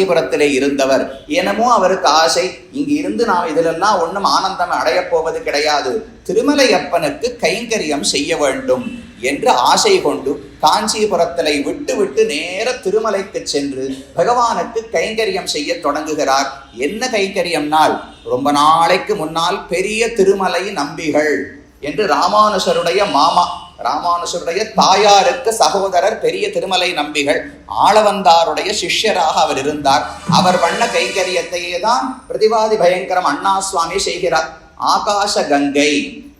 காஞ்சிபுரத்திலே இருந்தவர். என்னமோ அவருக்கு ஆசை இங்கு இருந்து நாம் இதிலெல்லாம் ஒன்றும் ஆனந்தம் அடையப் போவது கிடையாது. திருமலையப்பனுக்கு கைங்கரியம் செய்ய வேண்டும் என்று ஆசை கொண்டு காஞ்சிபுரத்திலே விட்டு விட்டு நேர திருமலைக்கு சென்று பகவானுக்கு கைங்கரியம் செய்ய தொடங்குகிறார். என்ன கைங்கரியம்னால் ரொம்ப நாளைக்கு முன்னால் பெரிய திருமலை நம்பிகள் என்று ராமானுஷருடைய மாமா ராமானுஷருடைய தாயாருக்கு சகோதரர் பெரிய திருமலை நம்பிகள் ஆளவந்தாருடைய சிஷ்யராக அவர் இருந்தார். அவர் பண்ண கைங்கரியத்தையே தான் பிரதிவாதி பயங்கரம் அண்ணா சுவாமி செய்கிறார். ஆகாச கங்கை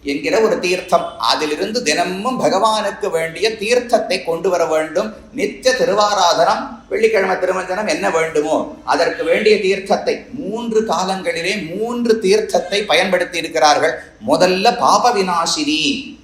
என்கிற ஒரு தீர்த்தம். அதிலிருந்து தினமும் பகவானுக்கு வேண்டிய தீர்த்தத்தை கொண்டு வர வேண்டும். நித்திய திருவாராதனம் வெள்ளிக்கிழமை திருமஞ்சனம் என்ன வேண்டுமோ அதற்கு வேண்டிய தீர்த்தத்தை மூன்று காலங்களிலே மூன்று தீர்த்தத்தை பயன்படுத்தி இருக்கிறார்கள். முதல்ல பாப விநாசினி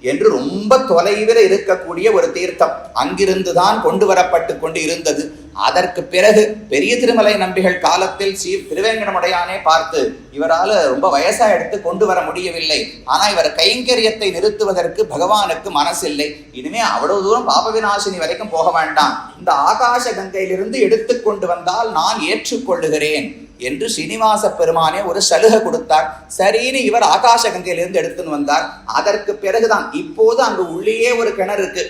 என்று ரொம்ப தொலைவில் இருக்கக்கூடிய ஒரு தீர்த்தம். அங்கிருந்து தான் கொண்டு வரப்பட்டு கொண்டு இருந்தது. அதற்கு பிறகு பெரிய திருமலை நம்பிகள் காலத்தில் ஸ்ரீ திருவேங்கடமுடையானே பார்த்து இவரால் ரொம்ப வயசா எடுத்து கொண்டு வர முடியவில்லை. ஆனா இவர் கைங்கரியத்தை நிறுத்துவதற்கு பகவானுக்கு மனசில்லை. இனிமே அவ்வளவு தூரம் பாப விநாசினி வரைக்கும் போக வேண்டாம். இந்த ஆகாச கங்கையிலிருந்து எடுத்துக்கொண்டு வந்தால் நான் ஏற்றுக்கொள்ளுகிறேன் என்று சீனிவாச பெருமானே ஒரு சலுகை கொடுத்தார். சரின்னு இவர் ஆகாச கங்கையிலிருந்து எடுத்துன்னு வந்தார். அதற்கு பிறகுதான் இப்போது அங்கு உள்ளேயே ஒரு கிணறு இருக்கு.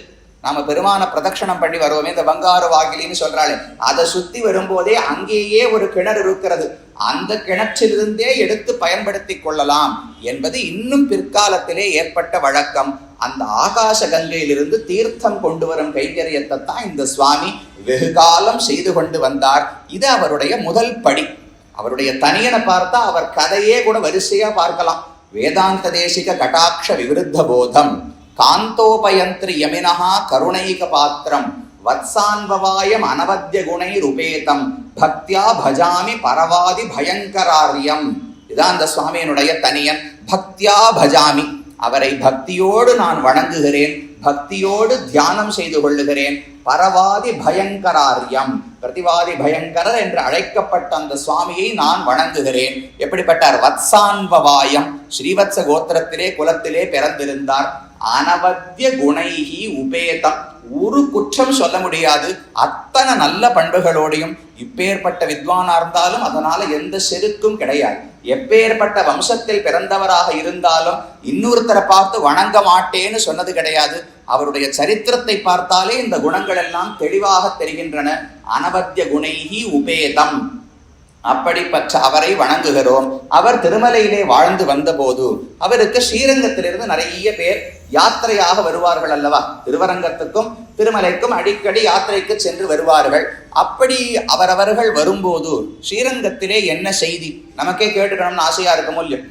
நாம பெருமான பிரதட்சணம் பண்ணி வருவோமே இந்த பங்காரு வாகிலின்னு சொல்றாளே. அதை சுத்தி வரும்போதே அங்கேயே ஒரு கிணறு இருக்கிறது. அந்த கிணற்றிலிருந்தே எடுத்து பயன்படுத்தி கொள்ளலாம் என்பது இன்னும் பிற்காலத்திலே ஏற்பட்ட வழக்கம். அந்த ஆகாச கங்கையிலிருந்து தீர்த்தம் கொண்டு வரும் கைங்கரியத்தை தான் இந்த சுவாமி வெகு காலம் செய்து கொண்டு வந்தார். இது அவருடைய முதல் படி. அவருடைய தனியனை பார்த்தா அவர் கதையே கூட வரிசையா பார்க்கலாம். வேதாந்த தேசிக கட்டாட்ச விவிருத்த போதம். காந்தோபயந்திரி யமினஹா கருணைக பாத்திரம் வத்சான்பவாயம் அனவத்திய குணைருபேதம் பக்தியா பஜாமி பரவாதி பயங்கராரியம். இதான் அந்த சுவாமியினுடைய தனியன். பக்தியா பஜாமி. அவரை பக்தியோடு நான் வணங்குகிறேன். பக்தியோடு தியானம் செய்து கொள்ளுகிறேன். பரவாதி பயங்கராரியம். பிரதிவாதி பயங்கரர் என்று அழைக்கப்பட்ட அந்த சுவாமியை நான் வணங்குகிறேன். எப்படிப்பட்டார் வத்சான்பவாயம் ஸ்ரீவத்ச கோத்திரத்திலே குலத்திலே பிறந்திருந்தார். அனவத்திய குணைகி உபேதம். ஒரு குற்றம் சொல்ல முடியாது. அத்தனை நல்ல பண்புகளோடையும் இப்பேற்பட்ட வித்வானா இருந்தாலும் அதனால எந்த செருக்கும் கிடையாது. எப்பேற்பட்ட வம்சத்தில் பிறந்தவராக இருந்தாலும் இன்னொருத்தரை பார்த்து வணங்க மாட்டேன்னு சொன்னது கிடையாது. அவருடைய சரித்திரத்தை பார்த்தாலே இந்த குணங்கள் எல்லாம் தெளிவாக தெரிகின்றன. அனவத்திய குணைகி உபேதம். அப்படிப்பட்ட அவரை வணங்குகிறோம். அவர் திருமலையிலே வாழ்ந்து வந்தபோது அவருக்கு ஸ்ரீரங்கத்திலிருந்து நிறைய பேர் யாத்திரையாக வருவார்கள் அல்லவா? திருவரங்கத்துக்கும் திருமலைக்கும் அடிக்கடி யாத்திரைக்கு சென்று வருவார்கள். அப்படி அவரவர்கள் வரும்போது ஸ்ரீரங்கத்திலே என்ன செய்தி? நமக்கே கேட்டுக்கணும்னு ஆசையா இருக்கும் இல்லையோ?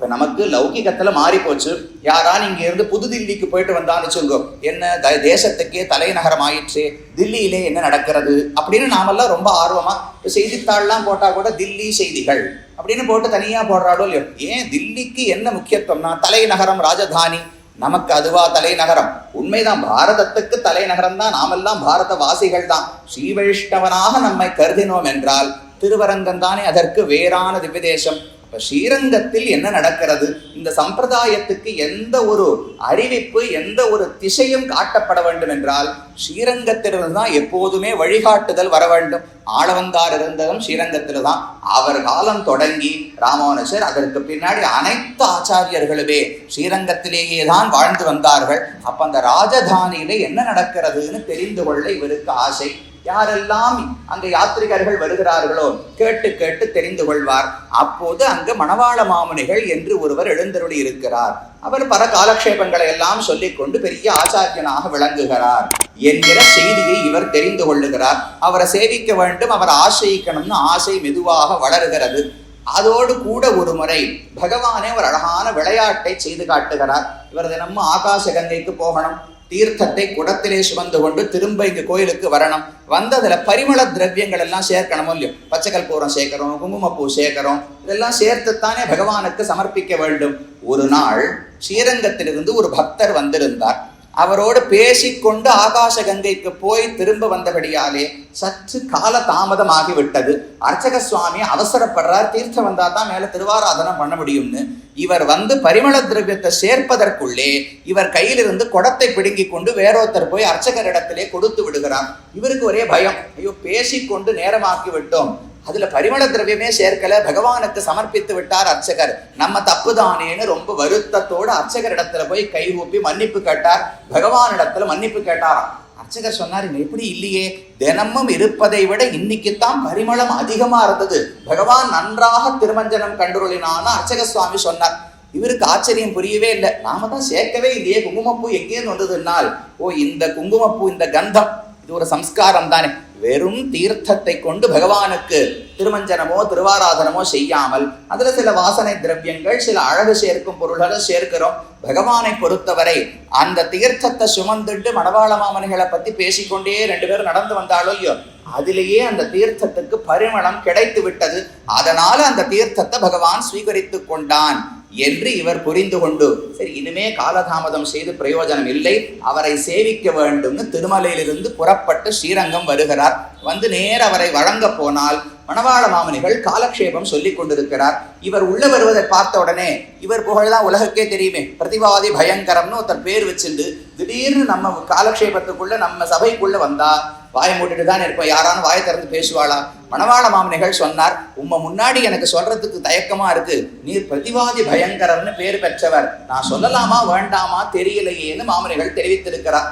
இப்போ நமக்கு லௌகிகத்தில் மாறி போச்சு யாரான் இங்க இருந்து புதுதில்லிக்கு போயிட்டு வந்தான்னு வச்சுங்கோ என்ன த- தேசத்துக்கே தலைநகரம் ஆயிடுச்சு தில்லியிலே என்ன நடக்கிறது? அப்படின்னு நாமெல்லாம் ரொம்ப ஆர்வமாக இப்போ செய்தித்தாள்லாம் போட்டால் கூட தில்லி செய்திகள் அப்படின்னு போட்டு தனியாக போடுறாடோ இல்லையோ. ஏன் தில்லிக்கு என்ன முக்கியத்துவம்னா தலைநகரம் ராஜதானி. நமக்கு அதுவா தலைநகரம். உண்மைதான் பாரதத்துக்கு தலைநகரம் தான். நாமெல்லாம் பாரத வாசிகள் தான். ஸ்ரீ வைஷ்ணவனாக நம்மை கருதினோம் என்றால் திருவரங்கம் தானே அதற்கு வேறான திவ்யதேசம். இப்போ ஸ்ரீரங்கத்தில் என்ன நடக்கிறது? இந்த சம்பிரதாயத்துக்கு எந்த ஒரு அறிவிப்பு எந்த ஒரு திசையும் காட்டப்பட வேண்டும் என்றால் ஸ்ரீரங்கத்திலிருந்து தான் எப்போதுமே வழிகாட்டுதல் வர வேண்டும். ஆளவந்தார் இருந்ததும் ஸ்ரீரங்கத்தில் தான் அவர் காலம் தொடங்கி ராமானுஜர் அதற்கு பின்னாடி அனைத்து ஆச்சாரியர்களுமே ஸ்ரீரங்கத்திலேயே தான் வாழ்ந்து வந்தார்கள். அப்போ அந்த ராஜதானியில என்ன நடக்கிறதுன்னு தெரிந்து கொள்ள இவருக்கு ஆசை. யாரெல்லாம் அங்க யாத்திரிகர்கள் வருகிறார்களோ கேட்டு கேட்டு தெரிந்து கொள்வார். அப்போது அங்கு மணவாள மாமுனிகள் என்று ஒருவர் எழுந்தருளி இருக்கிறார். அவர் பல காலக்ஷேபங்களை எல்லாம் சொல்லிக் கொண்டு பெரிய ஆச்சாரியனாக விளங்குகிறார். என்கிற செய்தியை இவர் தெரிந்து கொள்ளுகிறார். அவரை சேவிக்க வேண்டும் அவரை ஆசிரியிக்கணும்னு ஆசை மெதுவாக வளருகிறது. அதோடு கூட ஒரு முறை பகவானே ஒரு அழகான விளையாட்டை செய்து காட்டுகிறார். இவர் தினமும் ஆகாச கங்கைக்கு போகணும். தீர்த்தத்தை குடத்திலே சுமந்து கொண்டு திரும்ப இங்க கோயிலுக்கு வரணும். வந்ததுல பரிமள திரவியங்கள் எல்லாம் சேர்க்கணும் இல்லையோ? பச்சைக்கல் பூரம் சேர்க்கிறோம் குங்குமப்பூ சேர்க்கிறோம். இதெல்லாம் சேர்த்துத்தானே பகவானுக்கு சமர்ப்பிக்க வேண்டும். ஒரு நாள் ஸ்ரீரங்கத்திலிருந்து ஒரு பக்தர் வந்திருந்தார். அவரோடு பேசிக்கொண்டு ஆகாச கங்கைக்கு போய் திரும்ப வந்தபடியாலே சற்று கால தாமதமாகி விட்டது அர்ச்சக சுவாமி அவசரப்படுறார் தீர்த்தம் வந்தா தான் மேல திருவாராதனம் பண்ண முடியும்னு. இவர் வந்து பரிமள திரவியத்தை சேர்ப்பதற்குள்ளே இவர் கையிலிருந்து குடத்தை பிடுங்கி கொண்டு வேறொருத்தர் போய் அர்ச்சகரிடத்திலே கொடுத்து விடுகிறார். இவருக்கு ஒரே பயம் ஐயோ பேசிக்கொண்டு நேரமாக்கி விட்டோம். அதுல பரிமள திரவியமே சேர்க்கல. பகவானுக்கு சமர்ப்பித்து விட்டார் அர்ச்சகர். நம்ம தப்புதானேன்னு ரொம்ப வருத்தத்தோடு அர்ச்சகர் இடத்துல போய் கைகூப்பி மன்னிப்பு கேட்டார். பகவான் இடத்துல மன்னிப்பு கேட்டாராம். அர்ச்சகர் சொன்னார் "இது எப்படி இல்லையே. தினமும் இருப்பதை விட இன்னைக்குத்தான் பரிமளம் அதிகமா இருந்தது. பகவான் நன்றாக திருமஞ்சனம் கண்டுருளினான்னு அர்ச்சக சுவாமி சொன்னார். இவருக்கு ஆச்சரியம் புரியவே இல்லை. நாம தான் சேர்க்கவே இல்லையே. குங்குமப்பூ எங்கேருந்து வந்ததுனால் ஓ இந்த குங்குமப்பூ இந்த கந்தம். இது ஒரு சம்ஸ்காரம் தானே வெறும் தீர்த்தத்தை கொண்டு பகவானுக்கு திருமஞ்சனமோ திருவாராதனமோ செய்யாமல் அதுல சில வாசனை திரவியங்கள் சில அழகு சேர்க்கும் பொருள்களை சேர்க்கிறோம். பகவானை பொறுத்தவரை அந்த தீர்த்தத்தை சுமந்துட்டு மணவாள மாமனிகளை பத்தி பேசிக்கொண்டே ரெண்டு பேரும் நடந்து வந்தாலும் ஐயோ அதிலேயே அந்த தீர்த்தத்துக்கு பரிமளம் கிடைத்து விட்டது அதனால அந்த தீர்த்தத்தை பகவான் ஸ்வீகரித்து கொண்டான். என்று இவர் புரிந்து கொண்டு சரி இனிமே காலதாமதம் செய்து பிரயோஜனம் இல்லை அவரை சேவிக்க வேண்டும்னு திருமலையிலிருந்து புறப்பட்டு ஸ்ரீரங்கம் வருகிறார். வந்து நேர அவரை வழங்க போனால் மணவாள மாமனிகள் காலக்ஷேபம் சொல்லிக் கொண்டிருக்கிறார். இவர் உள்ள வருவதை பார்த்த உடனே இவர் புகழ்தான் உலகக்கே தெரியுமே பிரதிவாதி பயங்கரம்னு ஒருத்தர் பேர் வச்சிருந்து திடீர்னு நம்ம காலக்ஷேபத்துக்குள்ள நம்ம சபைக்குள்ள வந்தா வாயை மூடிட்டு தான் இருப்போம் யாரானும் வாயை திறந்து பேசுவாளா? மணவாள மாமனிகள் சொன்னார் உம்ம முன்னாடி எனக்கு சொல்றதுக்கு தயக்கமா இருக்கு. நீர் பிரதிவாதி பயங்கரம்னு பேர் பெற்றவர். நான் சொல்லலாமா வேண்டாமா தெரியலையேன்னு மாமனிகள் தெரிவித்திருக்கிறார்.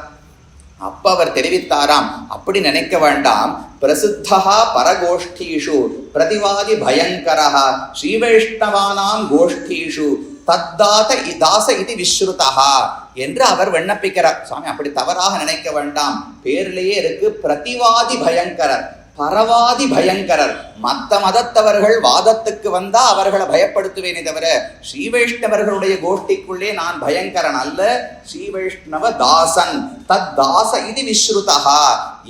அப்ப அவர் தெரிவித்தாராம். அப்படி நினைக்க வேண்டாம். பிரசித்தா பரகோஷ்டீஷு. பிரதிவாதி பயங்கரா ஸ்ரீவைஷ்ணவானாம் கோஷ்டீஷு. தத்தாத தாச இது விஸ்ருதா என்று அவர் விண்ணப்பிக்கிறார். சுவாமி அப்படி தவறாக நினைக்க வேண்டாம். பேர்லயே இருக்கு பிரதிவாதி பயங்கரர் பரவாதி பயங்கரர். மத்த மதத்தவர்கள் வாதத்துக்கு வந்தா அவர்களை பயப்படுத்துவேனே தவிர ஸ்ரீ வைஷ்ணவர்களுடைய கோஷ்டிக்குள்ளே நான் பயங்கரன் அல்ல ஸ்ரீ வைஷ்ணவ தாசன். தத் தாச இது விஸ்ருதா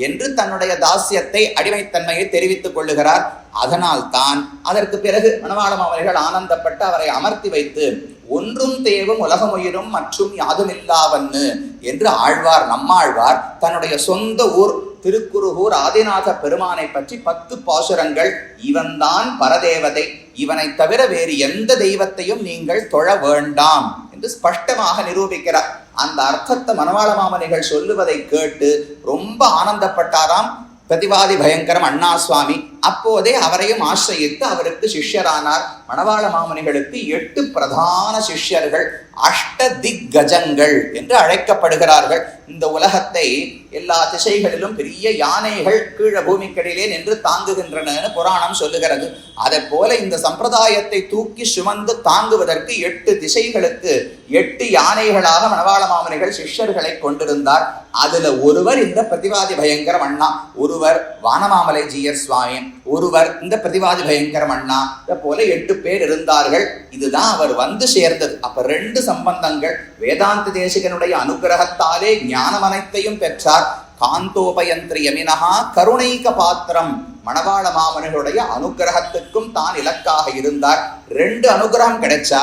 என்று தன்னுடைய தாசியத்தை அடிமைத்தன்மையை தெரிவித்துக் கொள்ளுகிறார். அதனால் தான் அதற்கு பிறகு மணவாளம் அவர்கள் ஆனந்தப்பட்டு அவரை அமர்த்தி வைத்து ஒன்றும் தேவும் உலகமுயிரும் மற்றும் யாதுமில்லாவன்னு என்று ஆழ்வார் நம்மாழ்வார் தன்னுடைய சொந்த ஊர் திருக்குருகூர் ஆதிநாத பெருமானை பற்றி பத்து பாசுரங்கள் இவன்தான் பரதேவதை இவனை தவிர வேறு எந்த தெய்வத்தையும் நீங்கள் தொழ வேண்டாம் என்று ஸ்பஷ்டமாக நிரூபிக்கிறார். அந்த அர்த்தத்தை மணவாள மாமனிகள் சொல்லுவதை கேட்டு ரொம்ப ஆனந்தப்பட்டாராம். பிரதிவாதி பயங்கரம் அண்ணா சுவாமி அப்போதே அவரையும் ஆசிரயித்து அவருக்கு சிஷ்யரானார். மணவாள மாமனிகளுக்கு எட்டு பிரதான சிஷ்யர்கள் அஷ்ட திக்கஜங்கள் என்று அழைக்கப்படுகிறார்கள். இந்த உலகத்தை எல்லா திசைகளிலும் பெரிய யானைகள் கீழ பூமிக்கடியிலே நின்று தாங்குகின்றன புராணம் சொல்லுகிறது. அதை போல இந்த சம்பிரதாயத்தை தூக்கி சுமந்து தாங்குவதற்கு எட்டு திசைகளுக்கு எட்டு யானைகளாக மணவாள மாமனிகள் சிஷ்யர்களை கொண்டிருந்தார். அதுல ஒருவர் இந்த பிரதிவாதி பயங்கரம் அண்ணா ஒருவர் வானமாமலை ஜீயர் சுவாமி. ஒருவர் இந்த பிரதிவாதி பயங்கரம் அண்ணா இதை போல எட்டு பேர் இருந்தார்கள். இதுதான் அவர் வந்து சேர்ந்தது. அப்ப ரெண்டு சம்பந்தங்கள் வேதாந்த தேசிகனுடைய அனுகிரகத்தாலே ஞானம் அனைத்தையும் பெற்றார். காந்தோபயந்திரி யமினஹா கருணைக பாத்திரம். மணவாள மாமனிகளுடைய அனுகிரகத்துக்கும் தான் இலக்காக இருந்தார். ரெண்டு அனுகிரகம் கிடைச்சா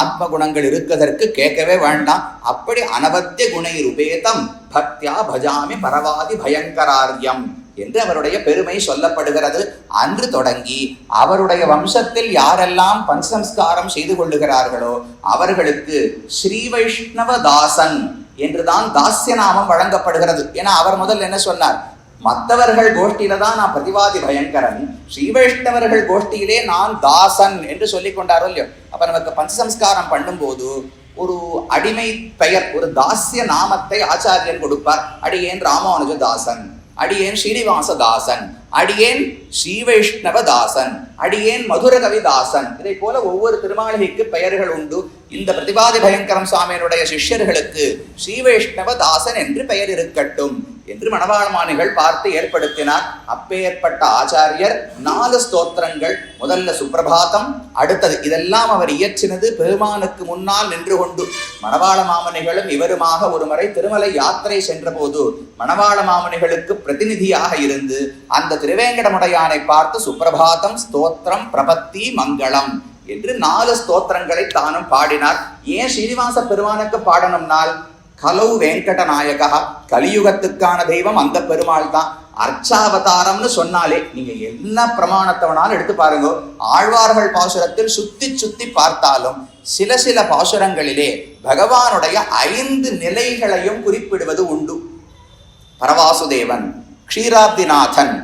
ஆத்ம குணங்கள் இருக்கதற்கு கேட்கவே வேண்டாம். அப்படி அனவத்திய குணை ரூபேதம் பக்தியா பஜாமி பரவாதி பயங்கராரியம். என்று அவருடைய பெருமை சொல்லப்படுகிறது. அன்று தொடங்கி அவருடைய வம்சத்தில் யாரெல்லாம் பஞ்சசம்ஸ்காரம் செய்து கொள்ளுகிறார்களோ அவர்களுக்கு ஸ்ரீ வைஷ்ணவ தாசன் என்றுதான் தாஸ்ய நாமம் வழங்கப்படுகிறது. ஏன்னா அவர் முதல் என்ன சொன்னார்? மற்றவர்கள் கோஷ்டியில தான் நான் பிரதிவாதி பயங்கரன் ஸ்ரீ வைஷ்ணவர்கள் கோஷ்டியிலே நான் தாசன் என்று சொல்லி கொண்டாரோ இல்லையோ? அப்ப நமக்கு பஞ்சசம்ஸ்காரம் பண்ணும்போது ஒரு அடிமை பெயர் ஒரு தாஸ்ய நாமத்தை ஆச்சாரியன் கொடுப்பார். அடியேன் ராமானுஜ தாசன். அடியேன் ஸ்ரீனிவாசதாசன் அடியேன் ஸ்ரீவைஷ்ணவதாசன் அடியேன் மதுரகவிதாசன். இதை போல ஒவ்வொரு திருமாளிகைக்கு பெயர்கள் உண்டு. இந்த பிரதிபாதி பயங்கரம் சுவாமியினுடைய சிஷ்யர்களுக்கு ஸ்ரீவைஷ்ணவதாசன் என்று பெயர் இருக்கட்டும். என்று மணவாளமானிகள் பார்த்து ஏற்படுத்தினார். அப்பேற்பட்ட ஆச்சாரியர் நாலு ஸ்தோத்திரங்கள் முதல்ல சுப்பிரபாதம் அடுத்தது இதெல்லாம் அவர் இயற்றினது பெருமானுக்கு முன்னால் நின்று கொண்டு. மணவாள மாமனிகளும் இவருமாக ஒருமுறை திருமலை யாத்திரை சென்றபோது மணவாள மாமனிகளுக்கு பிரதிநிதியாக இருந்து அந்த திருவேங்கடமுடையானை பார்த்து சுப்பிரபாதம் ஸ்தோத்திரம் பிரபத்தி மங்களம் என்று நாலு ஸ்தோத்திரங்களை தானும் பாடினார். ஏன் ஸ்ரீனிவாச பெருமானுக்கு பாடணும்னால் கலவு வெங்கட நாயகா கலியுகத்துக்கான தெய்வம் அந்த பெருமாள் தான் அர்ச்சாவதாரம்னு சொன்னாலே நீங்க என்ன பிரமாணத்தை வேணாலும் எடுத்து பாருங்க. ஆழ்வார்கள் பாசுரத்தில் சுத்தி சுத்தி பார்த்தாலும் சில சில பாசுரங்களிலே பகவானுடைய ஐந்து நிலைகளையும் குறிப்பிடுவது உண்டு. பரவாசுதேவன் க்ஷீராப்திநாதன்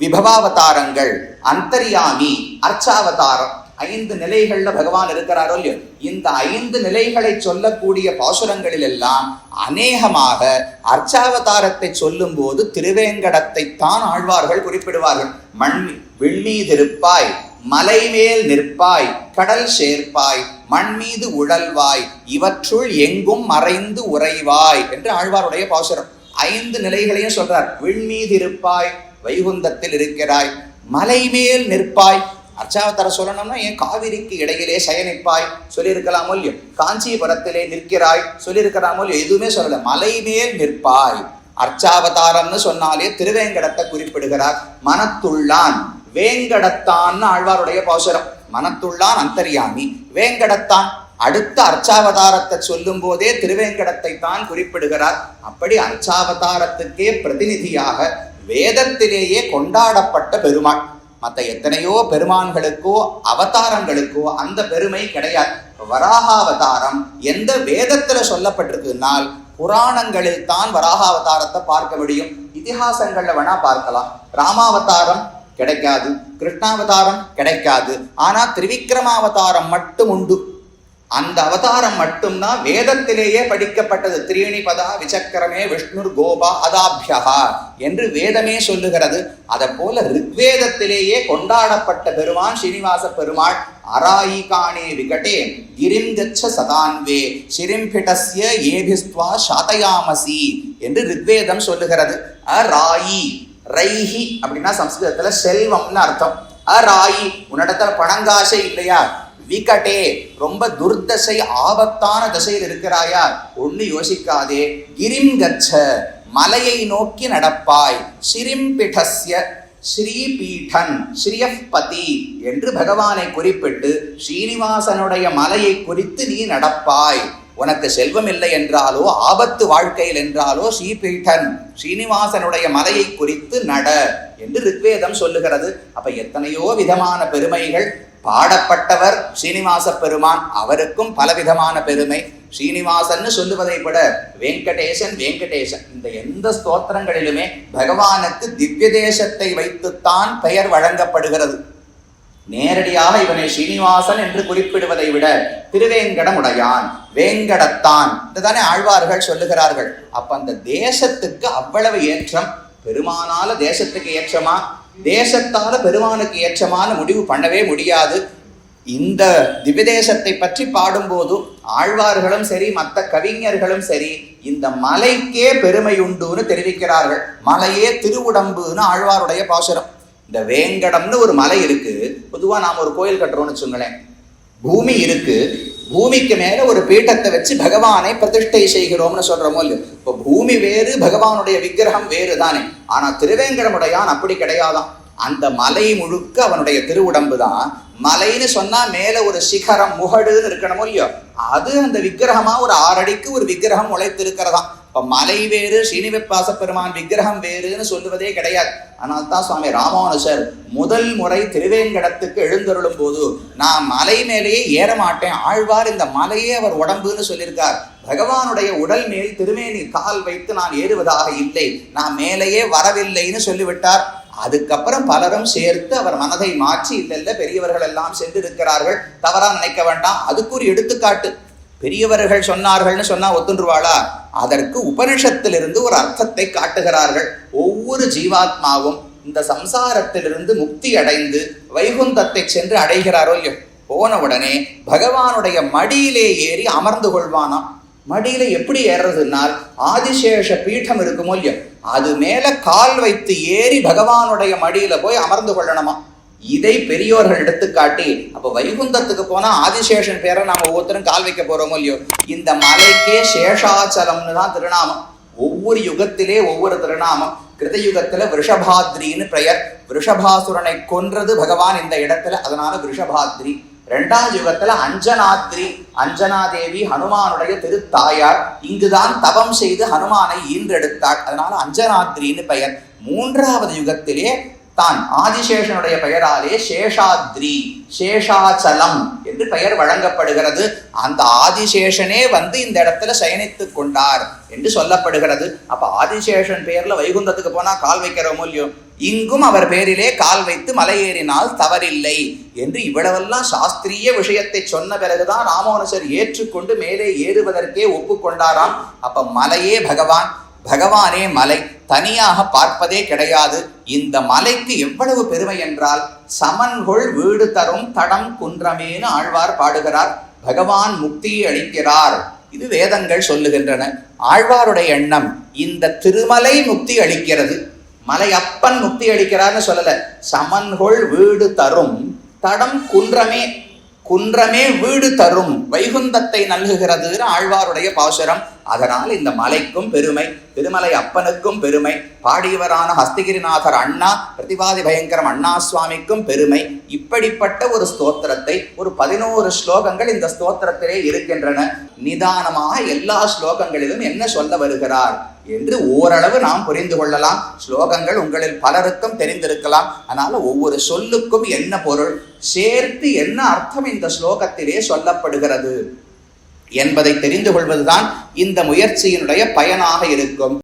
விபவாவதாரங்கள் அந்தர்யாமி அர்ச்சாவதாரம் ஐந்து நிலைகள்ல பகவான் இருக்கிறாரோ இல்லையோ? இந்த ஐந்து நிலைகளை சொல்லக்கூடிய பாசுரங்களில் எல்லாம் அநேகமாக அர்ச்சாவதாரத்தை சொல்லும் போது திருவேங்கடத்தை தான் ஆழ்வார்கள் குறிப்பிடுவார்கள். மண் விண்மீதிருப்பாய் மலை மேல் நிற்பாய் கடல் சேர்ப்பாய் மண் மீது உழல்வாய் இவற்றுள் எங்கும் மறைந்து உறைவாய் என்று ஆழ்வாருடைய பாசுரம். ஐந்து நிலைகளையும் சொல்றார். விண்மீது இருப்பாய் வைகுந்தத்தில் இருக்கிறாய் மலை மேல் நிற்பாய் அர்ச்சாவதார சொல்லணும்னா ஏன் காவிரிக்கு இடையிலே சயனிப்பாய். சொல்லியிருக்கலாம் இல்லையோ காஞ்சிபுரத்திலே நிற்கிறாய். சொல்லியிருக்கலாமோ இல்லையோ எதுவுமே சொல்லலை. மலை மேல் நிற்பாய். அர்ச்சாவதாரம்னு சொன்னாலே திருவேங்கடத்தை குறிப்பிடுகிறார். மனத்துள்ளான் வேங்கடத்தான்னு ஆழ்வாருடைய பாசுரம். மனத்துள்ளான் அந்தரியாமி. வேங்கடத்தான். அடுத்த அர்ச்சாவதாரத்தை சொல்லும் போதே திருவேங்கடத்தை தான் குறிப்பிடுகிறார். அப்படி அர்ச்சாவதாரத்துக்கே பிரதிநிதியாக வேதத்திலேயே கொண்டாடப்பட்ட பெருமாள். மற்ற எத்தனையோ பெருமான்களுக்கோ அவதாரங்களுக்கோ அந்த பெருமை கிடையாது. வராகாவதாரம் எந்த வேதத்துல சொல்லப்பட்டிருக்குனால் புராணங்களில் தான் வராகாவதாரத்தை பார்க்க முடியும். இதிகாசங்கள்ல வேணா பார்க்கலாம். ராமாவதாரம் கிடைக்காது கிருஷ்ணாவதாரம் கிடைக்காது. ஆனா திரிவிக்ரமாவதாரம் மட்டும் உண்டு. அந்த அவதாரம் மட்டும்தான் வேதத்திலேயே படிக்கப்பட்டது. திரீணி விசக்கரமே விஷ்ணுர் கோபா அதாபியகா என்று வேதமே சொல்லுகிறது. அதை போல ரிக்வேதத்திலேயே கொண்டாடப்பட்ட பெருமான் ஸ்ரீனிவாச பெருமாள் அராயிகானே விகட்டே விகடே கிரிங்கச்ச சதான்வே சிரிம்பிடஸ்ய ஏபிஸ்துவா சாதயாமசி என்று ரிக்வேதம் சொல்லுகிறது. அராயி ரைஹி அப்படின்னா சம்ஸ்கிருதத்துல செல்வம்னு அர்த்தம். அராயி உன்னிடத்துல பணங்காசை இல்லையா? விகடே ரொம்ப துர்தசை ஆபத்தான திசையில் இருக்கிறாயா ஒன்று யோசிக்காதே. கிரிம் கச்ச மலையை நோக்கி நடப்பாய். சிரிம்பிடஸ்ய ஸ்ரீபீடன் ஸ்ரீயப்பதி என்று பகவானை குறிப்பிட்டு ஸ்ரீனிவாசனுடைய மலையை குறித்து நீ நடப்பாய். உனக்கு செல்வம் இல்லை என்றாலோ ஆபத்து வாழ்க்கையில் என்றாலோ ஸ்ரீபீடன் ஸ்ரீனிவாசனுடைய மலையை குறித்து நட என்று ரிக்வேதம் சொல்லுகிறது. அப்ப எத்தனையோ விதமான பெருமைகள் பாடப்பட்டவர் ஸ்ரீனிவாச பெருமான். அவருக்கும் பலவிதமான பெருமை. ஸ்ரீனிவாசன்னு சொல்லுவதை விட வெங்கடேசன் வெங்கடேசன். இந்த எந்த ஸ்தோத்திரங்களிலுமே பகவானுக்கு திவ்ய தேசத்தை வைத்துத்தான் பெயர் வழங்கப்படுகிறது. நேரடியாக இவனை ஸ்ரீனிவாசன் என்று குறிப்பிடுவதை விட திருவேங்கடம் உடையான் வேங்கடத்தான் இதுதானே ஆழ்வார்கள் சொல்லுகிறார்கள். அப்ப அந்த தேசத்துக்கு அவ்வளவு ஏற்றம் பெருமானால தேசத்துக்கு ஏற்றமா? தேசத்தால் பெருமானுக்கு ஏற்றமான முடிவு பண்ணவே முடியாது. இந்த திவ்யதேசத்தை பற்றி பாடும்போது ஆழ்வார்களும் சரி மற்ற கவிஞர்களும் சரி இந்த மலைக்கே பெருமை உண்டுன்னு தெரிவிக்கிறார்கள். மலையே திருவுடம்புன்னு ஆழ்வாருடைய பாசுரம். இந்த வேங்கடம்னு ஒரு மலை இருக்கு. பொதுவாக நாம் ஒரு கோயில் கட்டுறோம்னு வச்சுங்களேன். பூமி இருக்கு. பூமிக்கு மேல ஒரு பீட்டத்தை வச்சு பகவானை பிரதிஷ்டை செய்கிறோம்னு சொல்றோமோ இல்லையோ இப்போ பூமி வேறு பகவானுடைய விக்கிரகம் வேறு தானே. ஆனா திருவேங்கடமுடையான் அப்படி கிடையாதான். அந்த மலை முழுக்க அவனுடைய திருவுடம்பு தான் மலைன்னு சொன்னா மேல ஒரு சிகரம் முகடுன்னு இருக்கணுமோ இல்லையோ? அது அந்த விக்கிரகமா ஒரு ஆறடிக்கு ஒரு விக்கிரகம் உழைத்து இப்ப மலை வேறு ஸ்ரீனிவாச பெருமான் விக்கிரகம் வேறுன்னு சொல்லுவதே கிடையாது. ஆனால் தான் சுவாமி ராமானுஜர் முதல் முறை திருவேங்கடத்துக்கு எழுந்தருளும் போது நான் மலை மேலேயே ஏற மாட்டேன். ஆழ்வார் இந்த மலையே அவர் உடம்புன்னு சொல்லியிருக்கார். பகவானுடைய உடல் மேல் திருமேனி கால் வைத்து நான் ஏறுவதாக இல்லை. நான் மேலேயே வரவில்லைன்னு சொல்லிவிட்டார். அதுக்கப்புறம் பலரும் சேர்த்து அவர் மனதை மாற்றி இல்ல பெரியவர்கள் எல்லாம் சென்றிருக்கிறார்கள். தவறா நினைக்க வேண்டாம். அதுக்கு ஒரு எடுத்துக்காட்டு. பெரியவர்கள் சொன்னார்கள்னு சொன்னா ஒத்துன்றுவாளா? அதற்கு உபனிஷத்திலிருந்து ஒரு அர்த்தத்தை காட்டுகிறார்கள். ஒவ்வொரு ஜீவாத்மாவும் இந்த சம்சாரத்திலிருந்து முக்தி அடைந்து வைகுந்தத்தை சென்று அடைகிறாரோ இல்லையோ? போன உடனே பகவானுடைய மடியிலே ஏறி அமர்ந்து கொள்வானாம். மடியில எப்படி ஏறுறதுனால் ஆதிசேஷ பீடம் இருக்குமோ இல்லையோ? அது மேல கால் வைத்து ஏறி பகவானுடைய மடியில போய் அமர்ந்து கொள்ளணுமா? இதை பெரியோர்கள் எடுத்துக்காட்டி அப்ப வைகுந்தத்துக்கு போனா ஆதிசேஷன் பேரை நாம ஒவ்வொருத்தரும் கால் வைக்க போறோமோ இல்லையோ? இந்த மலைக்கே சேஷாச்சலம்னு தான் திருநாமம். ஒவ்வொரு யுகத்திலே ஒவ்வொரு திருநாமம். கிருதயுகத்துல விஷபாத்ரின்னு பெயர். விஷபாசுரனை கொன்றது பகவான் இந்த இடத்துல அதனால விஷபாத்ரி இரண்டாவது யுகத்துல அஞ்சனாத்ரி. அஞ்சனாதேவி ஹனுமானுடைய திருத்தாயார். இங்குதான் தவம் செய்து ஹனுமானை ஈன்றெடுத்தாள் அதனால அஞ்சனாத்ரின்னு பெயர். மூன்றாவது யுகத்திலே தான். ஆதிசேஷனுடைய பெயராலே சேஷாத்ரி சேஷாச்சலம் என்று பெயர் வழங்கப்படுகிறது. அந்த ஆதிசேஷனே வந்து இந்த இடத்துல சயனித்து கொண்டார் என்று சொல்லப்படுகிறது. அப்ப ஆதிசேஷன் பெயர்ல வைகுந்தத்துக்கு போனா கால் வைக்கிற மூலியம் இங்கும் அவர் பேரிலே கால் வைத்து மலையேறினால் தவறில்லை என்று இவ்வளவெல்லாம் சாஸ்திரிய விஷயத்தை சொன்ன பிறகுதான் ராமானுஜர் ஏற்றுக்கொண்டு மேலே ஏறுவதற்கே ஒப்புக்கொண்டாராம். அப்ப மலையே பகவான். பகவானே மலை தனியாக பார்ப்பதே கிடையாது. இந்த மலைக்கு எவ்வளவு பெருமை என்றால் சமன்கொள் வீடு தரும் தடம் குன்றமேனு ஆழ்வார் பாடுகிறார். பகவான் முக்தியை அளிக்கிறார். இது வேதங்கள் சொல்லுகின்றன. ஆழ்வாருடைய எண்ணம் இந்த திருமலை முக்தி அளிக்கிறது. மலை அப்பன் முக்தி அளிக்கிறார்னு சொல்லல. சமன்கொள் வீடு தரும் தடம் குன்றமே குன்றமே வீடு தரும். வைகுந்தத்தை நல்குகிறதுன்னு ஆழ்வாருடைய பாசுரம். அதனால் இந்த மலைக்கும் பெருமை திருமலை அப்பனுக்கும் பெருமை பாடியவரான ஹஸ்தகிரிநாதர் அண்ணா பிரதிபாதி பயங்கரம் அண்ணா சுவாமிக்கும் பெருமை இப்படிப்பட்ட ஒரு ஸ்தோத்திரத்தை ஒரு பதினோரு ஸ்லோகங்கள் இந்த ஸ்தோத்திரத்திலே இருக்கின்றன. நிதானமாக எல்லா ஸ்லோகங்களிலும் என்ன சொல்ல வருகிறார் என்று ஓரளவு நாம் புரிந்து கொள்ளலாம். ஸ்லோகங்கள் உங்களில் பலருக்கும் தெரிந்திருக்கலாம். அதனால ஒவ்வொரு சொல்லுக்கும் என்ன பொருள்? சேர்த்து என்ன அர்த்தம் இந்த ஸ்லோகத்திலே சொல்லப்படுகிறது? என்பதை தெரிந்து கொள்வதுதான் இந்த முயற்சியினுடைய பயனாக இருக்கும்.